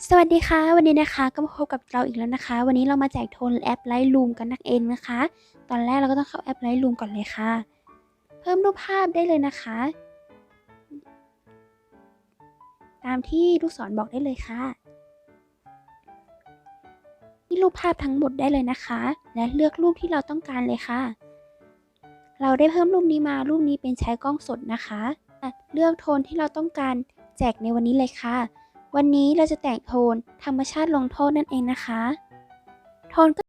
สวัสดีค่ะ วันนี้นะคะก็มาพบกับเราอีกแล้วนะคะ วันนี้เรามาแจกโทนแอป Lightroom กันนั่นเองนะคะ ตอนแรกเราก็ต้องเข้าแอป Lightroom ก่อนเลยค่ะ เพิ่มรูปภาพได้เลยนะคะ ตามที่ลูกศรบอกได้เลยค่ะนี่รูปภาพทั้งหมดได้เลยนะคะ และเลือกรูปที่เราต้องการเลยค่ะ เราได้เพิ่มรูปนี้มารูปนี้เป็นใช้กล้องสดนะคะ เลือกโทนที่เราต้องการแจกในวันนี้เลยค่ะ วันนี้เราจะแต่งโทนธรรมชาติลงโทษนั่นเองนะคะ โทนก็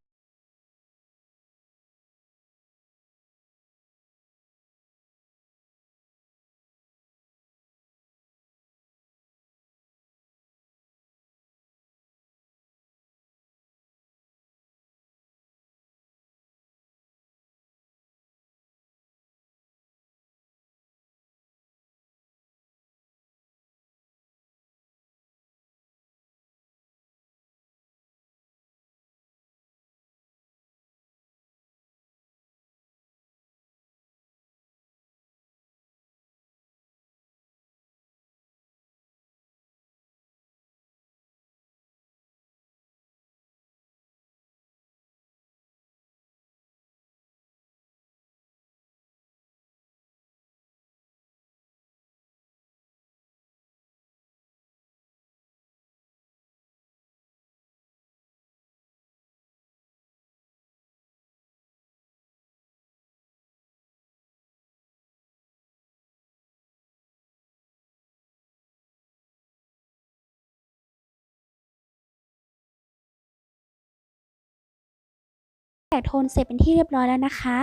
แต่งโทนเสร็จเป็นที่เรียบร้อยแล้วนะคะ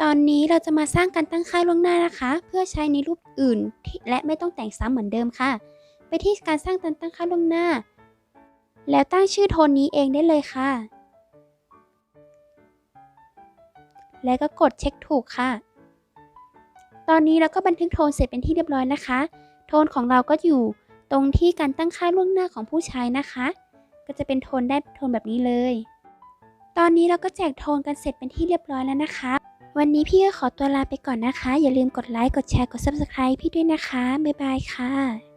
ตอนนี้เราจะมาสร้างการตั้งค่าล่วงหน้านะคะ เพื่อใช้ในรูปอื่นและไม่ต้องแต่งซ้ำเหมือนเดิมค่ะ ไปที่การสร้างการตั้งค่าล่วงหน้า แล้วตั้งชื่อโทนนี้เองได้เลยค่ะ แล้วก็กดเช็คถูกค่ะ ตอนนี้เราก็บันทึกโทนเสร็จเป็นที่เรียบร้อยนะคะ โทนของเราก็อยู่ตรงที่การตั้งค่าล่วงหน้าของผู้ใช้นะคะ ก็จะเป็นโทนได้โทนแบบนี้เลย ตอนนี้เราก็แจกโทนกันเสร็จเป็นที่เรียบร้อยแล้วนะคะ วันนี้พี่ก็ขอตัวลาไปก่อนนะคะ อย่าลืมกดไลค์ กดแชร์ กด Subscribe พี่ด้วยนะคะ บ๊ายบายค่ะ